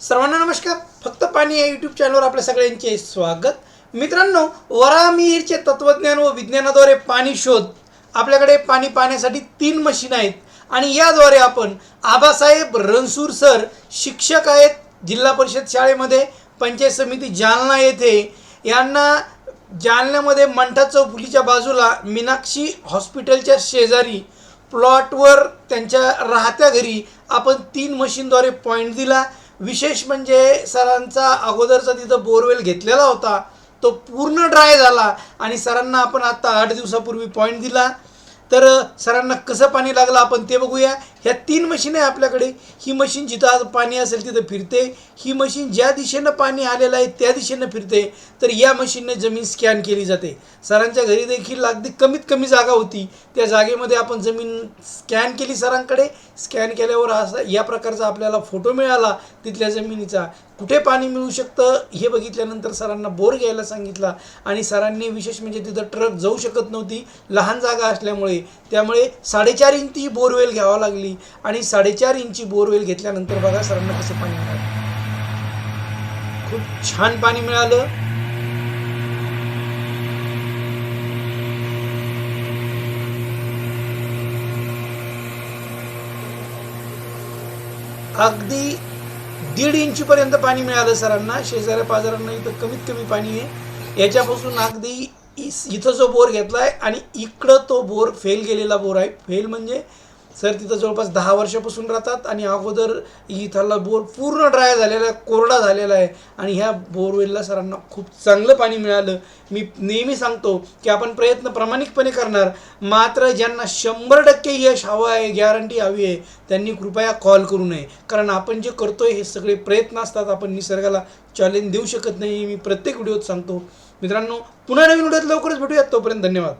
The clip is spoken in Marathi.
सर्वांना नमस्कार. फक्त पाणी या यूट्यूब चॅनलवर आपल्या सगळ्यांचे स्वागत. मित्रांनो वरामिहीरचे तत्वज्ञान व विज्ञानाद्वारे पाणी शोध. आपल्याकडे पाणी पाहण्यासाठी तीन मशीन आहेत. आणि याद्वारे आपण आबासाहेब रणसूर सर शिक्षक आहेत. जिल्हा परिषद शाळेमध्ये पंचायत समिती जालना येथे. यांना जालन्यामध्ये मंठा चौफुलीच्या बाजूला मीनाक्षी हॉस्पिटलच्या शेजारी प्लॉटवर त्यांच्या राहत्या घरी आपण तीन मशीनद्वारे पॉईंट दिला. विशेष म्हणजे सरांचा अगोदरचा तिथं बोरवेल घेतलेला होता तो पूर्ण ड्राय झाला आणि सरांना आपण आत्ता आठ दिवसापूर्वी पॉईंट दिला. तर सरांना कसं पाणी लागलं आपण ते बघूया. ह्या तीन मशीन आहे आपल्याकडे. ही मशीन जिथं आज पाणी असेल तिथं फिरते. ही मशीन ज्या दिशेनं पाणी आलेलं आहे त्या दिशेनं फिरते. तर या मशीनने जमीन स्कॅन केली जाते. सरांच्या घरी देखील अगदी कमीत कमी जागा होती. त्या जागेमध्ये आपण जमीन स्कॅन केली सरांकडे. स्कॅन केल्यावर असा या प्रकारचा आपल्याला फोटो मिळाला तिथल्या जमिनीचा. कुठे पाणी मिळू शकतं हे बघितल्यानंतर सरांना बोर घ्यायला सांगितला आणि सरांनी विशेष म्हणजे तिथं ट्रक जाऊ शकत नव्हती लहान जागा असल्यामुळे. त्यामुळे साडेचार इंची बोरवेल घ्यावा लागली आणि साडेचार इंची बोरवेल घेतल्यानंतर बघा सरांना कसं पाणी मिळालं. खूप छान पाणी मिळालं. अगदी दीड इंचीपर्यंत पाणी मिळालं सरांना. शेजाऱ्या पाजारांना इथं कमीत कमी पाणी आहे. याच्यापासून अगदी इथं जो बोर घेतला आहे आणि इकडं तो बोर फेल गेलेला बोर आहे. फेल म्हणजे सर तिथं जवळपास दहा वर्षापासून राहतात आणि अगोदर इथला बोर पूर्ण ड्राय झालेला आहे कोरडा झालेला आहे. आणि ह्या बोरवेलला सरांना खूप चांगलं पाणी मिळालं. मी नेहमी सांगतो की आपण प्रयत्न प्रामाणिकपणे करणार. मात्र ज्यांना शंभर टक्के यश हवं आहे गॅरंटी हवी आहे त्यांनी कृपया कॉल करू नये. कारण आपण जे करतोय हे सगळे प्रयत्न असतात. आपण निसर्गाला चॅलेंज देऊ शकत नाही मी प्रत्येक व्हिडिओत सांगतो. मित्रांनो पुन्हा नवीन व्हिडिओत लवकरच भेटूयात. तोपर्यंत धन्यवाद.